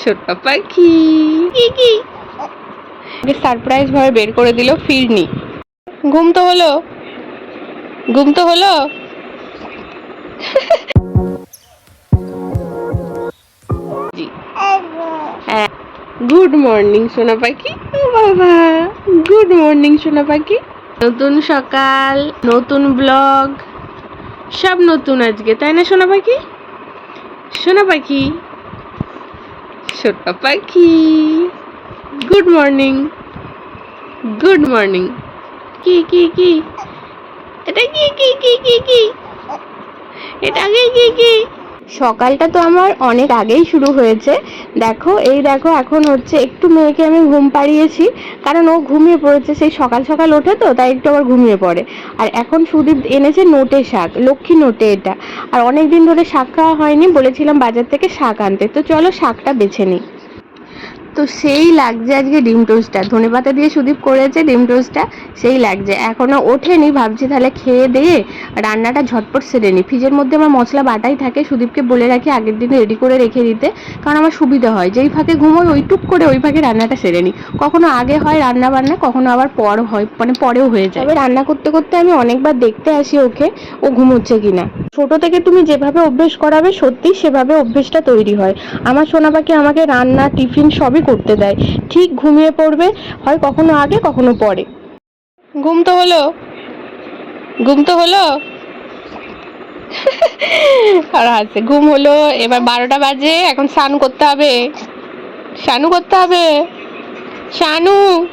ছোট্ট পাখি। কি সারপ্রাইজ ভাবে বের করে দিল ফিরনি। ঘুম তো হলো। ঘুম তো হলো। হ্যাঁ। গুড মর্নিং সোনা পাখি। বাবা। গুড মর্নিং সোনা পাখি। নতুন সকাল নতুন ব্লগ সব নতুন আজকে তাই না সোনা পাখি? সোনা পাখি। ছোট্ট পাখি। গুড মর্নিং গুড মর্নিং কি কি কি? এটা কি কি কি কি কি? এটা কি কি কি? সকালটা তো আমার অনেক আগেই শুরু হয়েছে। দেখো, এই দেখো, এখন হচ্ছে একটু মেয়েকে আমি ঘুম পাড়িয়েছি, কারণ ও ঘুমিয়ে পড়েছে, সেই সকাল সকাল ওঠে তো, তাই একটু আবার ঘুমিয়ে পড়ে। আর এখন সুদীপ এনেছে নোটে শাক, লক্ষ্মী নোটে এটা। আর অনেক দিন ধরে শাক খাওয়া হয়নি, বলেছিলাম বাজার থেকে শাক আনতে। তো চলো শাকটা বেছে নিই। তো সেই লাগছে আজকে ডিম টোস্টটা। ধনে পাতা দিয়ে সুদীপ করেছে ডিম টোস্টটা, সেই লাগছে। এখনও ওঠেনি, ভাবছি তাহলে খেয়ে দিয়ে রান্নাটা ঝটপট সেরে নিই। ফ্রিজের মধ্যে আমার মশলা বাটাই থাকে, সুদীপকে বলে রাখি আগের দিন রেডি করে রেখে দিতে, কারণ আমার সুবিধা হয়। যেই ফাঁকে ঘুমোই ওইটুক করে ওই ফাঁকে রান্নাটা সেরে নিই। কখনো আগে হয় রান্না বান্না কখনো আবার পর হয় মানে পরেও হয়ে যায়। তবে রান্না করতে করতে আমি অনেকবার দেখতে আসি ওকে, ও ঘুমোচ্ছে কিনা। ছোট থেকে তুমি যেভাবে অভ্যেস করাবে সত্যি সেভাবে অভ্যেসটা তৈরি হয়। আমার সোনা পাখি আমাকে রান্না, টিফিন সবই করতে দেয়। ঠিক ঘুমিয়ে পড়বে, হয় কখনো আগে, কখনো পরে। ঘুম তো হলো। ঘুম তো হলো। আর হাসছে ঘুম হলো, এবার বারোটা বাজে, এখন স্নান করতে হবে। শানু করতে হবে। শানু!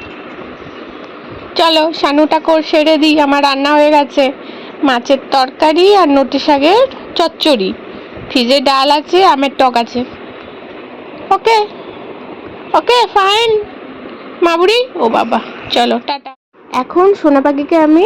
চলো, শানুটা কর সেরে দিই, আমার রান্না হয়ে গেছে। মাছের তরকারি আর নটি শাকের চচ্চড়ি। ফ্রিজে ডাল আছে, আমের টক আছে। ওকে। Okay fine. মাবুড়ি ও বাবা চলো। টাটা। এখন সোনা পাখিকে আমি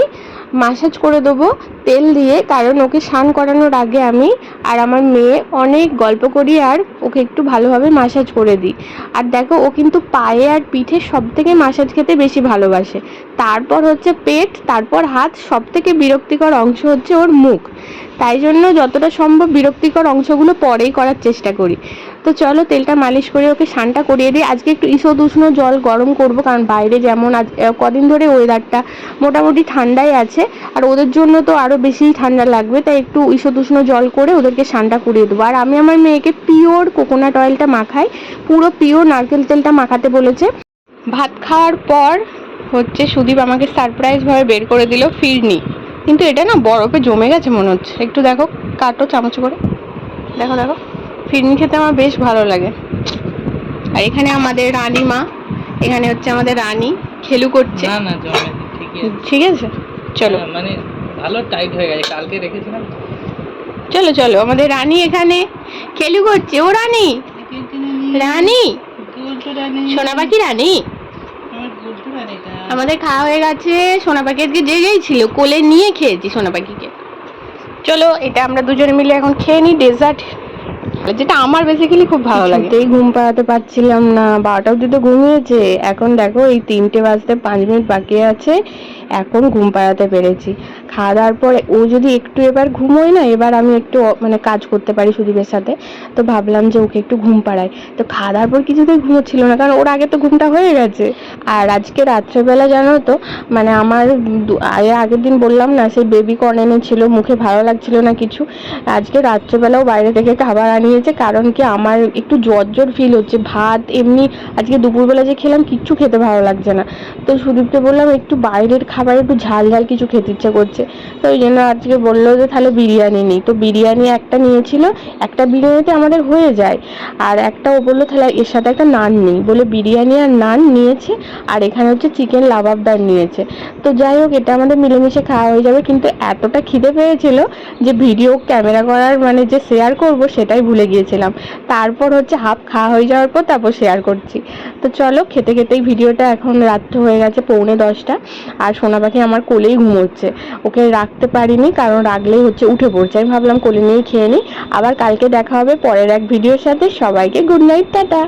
মাসাজ করে দেবো তেল দিয়ে কারণ ওকে স্নান করানোর আগে আমি আর আমার মেয়ে অনেক গল্প করি আর ওকে একটু ভালোভাবে মাসাজ করে দিই। আর দেখো ও কিন্তু পায়ে আর পিঠে সব থেকে মাসাজ খেতে বেশি ভালোবাসে। তারপর হচ্ছে পেট তারপর হাত সব থেকে বিরক্তিকর অংশ হচ্ছে ওর মুখ। তাই জন্য যতটা সম্ভব বিরক্তিকর অংশগুলো পরেই করার চেষ্টা করি। তো চলো তেলটা মালিশ করে ওকে স্নানটা করিয়ে দিই। আজকে একটু ঈষৎ উষ্ণ জল গরম করব, কারণ বাইরে যেমন আজ কদিন ধরে ওয়েদারটা মোটামুটি ঠান্ডাই আছে। আর ওদের জন্য তো আরও বেশি ঠান্ডা লাগবে, তাই একটু ঈষৎ উষ্ণ জল করে ওদেরকে স্নানটা করিয়ে দেবো। আর আমি আমার মেয়েকে পিওর কোকোনাট অয়েলটা মাখাই, পুরো পিওর নারকেল তেলটা মাখাতে বলেছে। ভাত খাওয়ার পর হচ্ছে সুদীপ আমাকে সারপ্রাইজভাবে বের করে দিল ফিরনি। কিন্তু এটা না বরফে জমে গেছে মনে হচ্ছে। একটু দেখো, কাটো চামচ করে। দেখো দেখো। ফিরনি খেতে আমার বেশ ভালো লাগে। আর এখানে আমাদের রানী মা এখানে হচ্ছে আমাদের রানী খেলু করছে। না না। ঠিক আছে? চলো। মানে ভালো টাইট হয়ে গেছে কালকে রেখেছিলাম চলো চলো আমাদের রানী এখানে খেলু করছে। ও রানী! রানী! সোনা পাখি রানী? আমাদের খাওয়া হয়ে গেছে সোনা পাখি আজকে জেগেই ছিল কোলে নিয়ে খেয়েছি সোনা পাখিকে। চলো এটা আমরা দুজনে মিলে এখন খেয়ে নিই ডেজার্ট যেটা আমার বেসিক্যালি খুব ভালো লাগে। এই ঘুম পাড়াতে পারছিলাম না। বারোটা অব্দি তো ঘুমিয়েছে। এখন দেখো এই তিনটে বাজতে পাঁচ মিনিট বাকি আছে। এখন ঘুম পাড়াতে পেরেছি। খাওয়া দাওয়ার পরে ও যদি একটু এবার ঘুমোয় না, এবার আমি একটু মানে কাজ করতে পারি সুদীপের সাথে। তো ভাবলাম যে ওকে একটু ঘুম পাড়াই। তো খাওয়া দাওয়ার পর কিছুতেই ঘুমোচ্ছিল না, কারণ ওর আগে তো ঘুমটা হয়ে গেছে। আর আজকে রাত্রেবেলা জানো তো মানে আমার আগের দিন বললাম না, সেই বেবি কর্ন এনেছিল, মুখে ভালো লাগছিল না কিছু। আজকে রাত্রেবেলাও বাইরে থেকে খাবার আনিয়েছে, কারণ কি আমার একটু জ্বর জ্বর ফিল হচ্ছে। ভাত এমনি আজকে দুপুরবেলা যে খেলাম, কিচ্ছু খেতে ভালো লাগছে না। তো সুদীপকে বললাম, একটু বাইরের খাবার একটু ঝাল ঝাল কিছু খেতে ইচ্ছে করছে। তো ওই জন্য আজকে বলল যে, তাহলে বিরিয়ানি নিই। তো বিরিয়ানি একটা নিয়েছিল, একটা বিরিয়ানিতে আমাদের হয়ে যায়। আর একটা ও বলল, তাহলে এর সাথে একটা নান নেই। বলে, বিরিয়ানি আর নান নিয়েছে, আর এখানে হচ্ছে চিকেন লাবাবদার নিয়েছে। তো যাই হোক, এটা আমাদের মিলেমিশে খাওয়া হয়ে যাবে। কিন্তু এতটা খিদে পেয়েছিল যে, ভিডিও ক্যামেরা করার মানে যে শেয়ার করব, সেটাই ভুলে গিয়েছিলাম। তারপর হচ্ছে হাফ খাওয়া হয়ে যাওয়ার পর তারপর শেয়ার করছি। তো চলো, খেতে খেতেই ভিডিওটা এখন রাত্র হয়ে গেছে, পৌনে দশটা। আর সোনা পাখি আমার কোলেই ঘুমোচ্ছে। ওকে রাখতে পারিনি, কারণ রাখলেই হচ্ছে উঠে পড়ছে। আমি ভাবলাম কোলে নিয়েই খেয়ে নিই। আবার কালকে দেখা হবে পরের এক ভিডিওর সাথে। সবাইকে গুড নাইট টাটা।